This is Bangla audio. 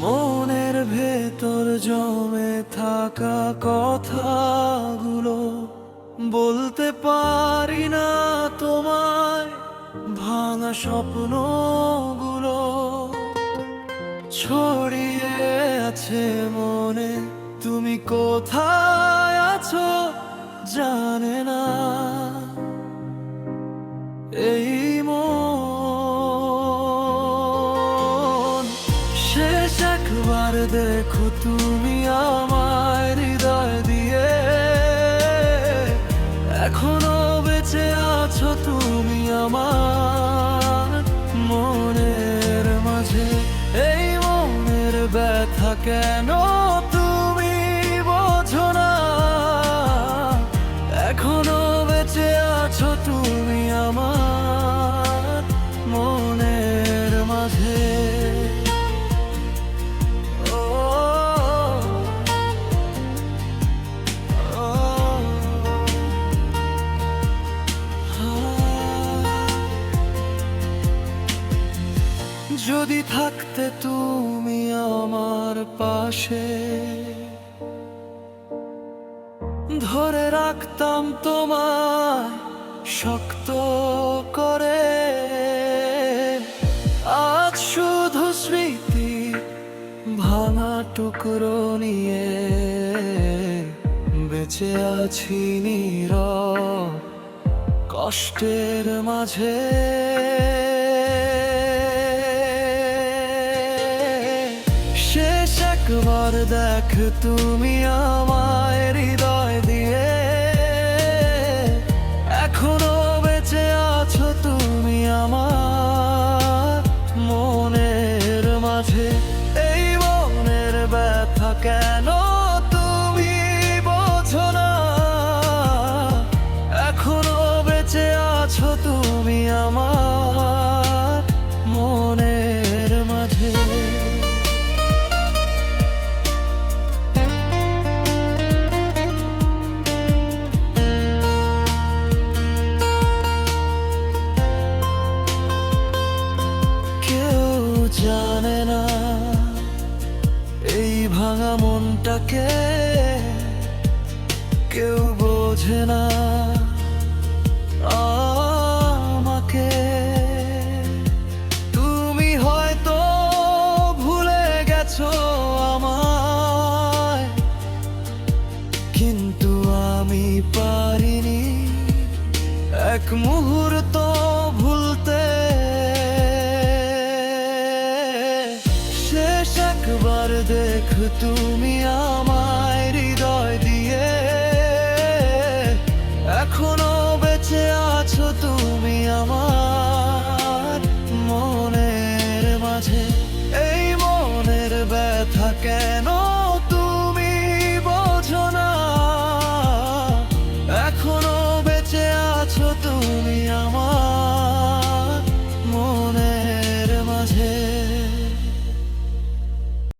মনের ভেতর জমে থাকা কথাগুলো বলতে পারি না তোমায়, ভাঙা স্বপ্নগুলো ছড়িয়ে আছে মনে। তুমি কোথায় আছো জানে না। একবার দেখো তুমি আমার হৃদয় দিয়ে। এখনও বেঁচে আছো তুমি আমার যদি থাকতে তুমি আমার পাশে, ধরে রাখতাম তোমায় শক্ত করে। আজ শুধু স্মৃতি ভাঙা টুকরো নিয়ে বেঁচে আছি নীর কষ্টের মাঝে। একবার দেখ তুমি আমায় হৃদয় জানে না এই ভাঙা মনটাকে কেউ বোঝে না আমাকে। তুমি হয়তো ভুলে গেছো আমায়, কিন্তু আমি পারিনি এক মুহূর্ত তুমি আমার